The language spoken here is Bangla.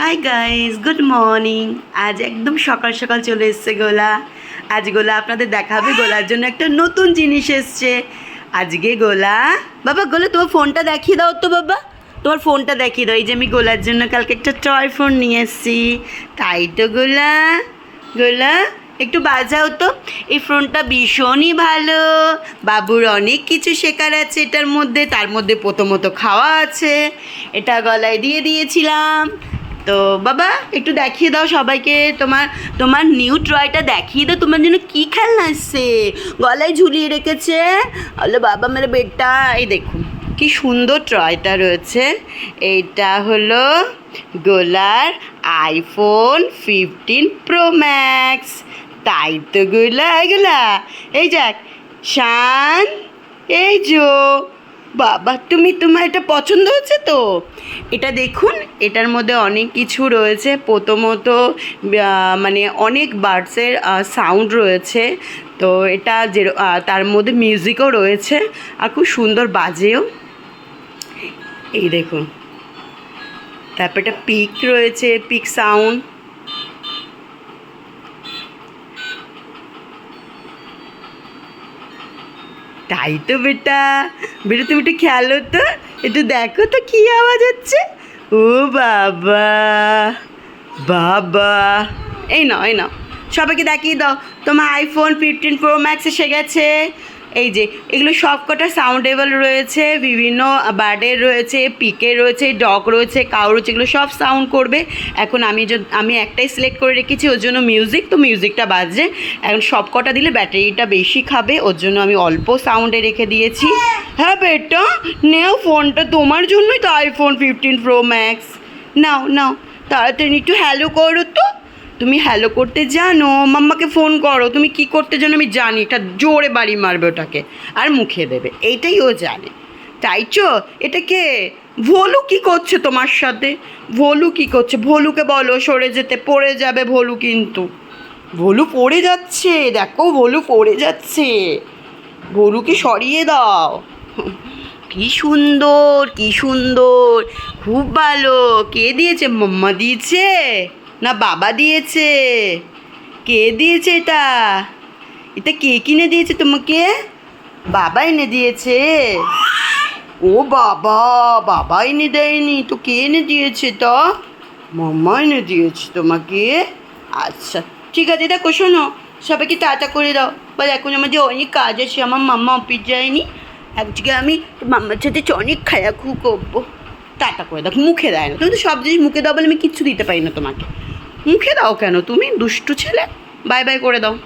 হাই গাইস গুড মর্নিং আজ একদম সকাল সকাল চলে এসছে গোলা। আজ গোলা আপনাদের দেখাবে, গোলার জন্য একটা নতুন জিনিস এসছে। আজকে গোলা বাবা, গোলা, তোমার ফোনটা দেখিয়ে দাও তো বাবা। তোমার ফোনটা দেখিয়ে দাও, এই যে আমি গোলার জন্য কালকে একটা টয় ফোন নিয়ে এসেছি। তাই তো গোলা। গোলা, একটু বাজাও তো। এই ফোনটা ভীষণই ভালো। বাবুর অনেক কিছু শেখার আছে এটার মধ্যে। তার মধ্যে প্রথমত খাওয়া আছে। এটা গলায় দিয়ে দিয়েছিলাম। তো বাবা, একটু দেখিয়ে দাও সবাইকে তোমার তোমার নিউ ট্রয়টা দেখিয়ে দাও, তোমার জন্য কী খেলনা আসছে গলায় ঝুলিয়ে রেখেছে। হলো বাবা মেরে বেডটা, এই দেখুন, কি সুন্দর ট্রয়টা রয়েছে। এইটা হলো গোলার আইফোন ফিফটিন প্রো ম্যাক্স তাই তো গোলা। এগুলা এই যাক, শান, এই যো বাবা, তুমি তোমার এটা পছন্দ হচ্ছে তো? এটা দেখুন, এটার মধ্যে অনেক কিছু রয়েছে। প্রথমত মানে অনেক বার্ডসের সাউন্ড রয়েছে। তো এটা যে তার মধ্যে মিউজিকও রয়েছে। আর খুব সুন্দর বাজেও। এই দেখুন। তারপর একটা পিক রয়েছে পিক সাউন্ড তাই তো বেটা। বেটা, তুমি একটু খেলো তো একটু দেখো তো কী আওয়াজ হচ্ছে। ও বাবা বাবা। এই নাও এই নাও। সবাইকে দেখিয়ে দাও, তোমার আইফোন ফিফটিন প্রো ম্যাক্স এসে গেছে। এই যে, এগুলো সব কটা সাউন্ডেবল রয়েছে, বিভিন্ন বার্ডের রয়েছে পিকে রয়েছে ডগ রয়েছে কাউ রয়েছে, এগুলো সব সাউন্ড করবে। এখন আমি আমি একটাই সিলেক্ট করে রেখেছি, ওর জন্য মিউজিক তো মিউজিকটা বাজছে। এখন সব কটা দিলে ব্যাটারিটা বেশি খাবে, ওর জন্য আমি অল্প সাউন্ডে রেখে দিয়েছি। হ্যাঁ বেটা, নেও ফোনটা তোমার জন্যই তো আইফোন ফিফটিন প্রো ম্যাক্স নাও নাও, তাড়াতাড়ি একটু হ্যালো করো তো। তুমি হ্যালো করতে জানো, মাম্মাকে ফোন করো, তুমি কি করতে জানো আমি জানি এটা জোরে বাড়ি মারবে ওটাকে, আর মুখে দেবে, এইটাই ও জানে। তাইছো এটা কে? ভোলু কি করছে তোমার সাথে? ভোলু কি করছে? ভোলুকে বলো, সরে যেতে, পড়ে যাবে ভোলু কিন্তু। ভোলু পড়ে যাচ্ছে, দেখো ভোলু পড়ে যাচ্ছে। ভোলুকে সরিয়ে দাও। কি সুন্দর কি সুন্দর, খুব ভালো। কে দিয়েছে? মাম্মা দিয়েছে? না বাবা দিয়েছে। কে দিয়েছে এটা? এটা কে কিনে দিয়েছে তোমাকে? বাবা এনে দিয়েছে। ও বাবা বাবা এনে দেয়নি। তো কে এনে দিয়েছে তো মাম্মা এনে দিয়েছে তোমাকে। আচ্ছা ঠিক আছে, দেখো, শোনো, সবাইকে টাটা করে দাও। বা এখন আমাদের অনেক কাজ আছে, আমার মাম্মা অফিস যায়নি। আজকে আমি মাম্মার সাথে অনেক খায়া খু করব। টাটা করে দাও, মুখে দেয় না। তুমি তো সব জিনিস মুখে দাও বলে আমি কিচ্ছু দিতে পারি না তোমাকে। মুখে দাও কেন? তুমি দুষ্টু ছেলে। বাই বাই করে দাও।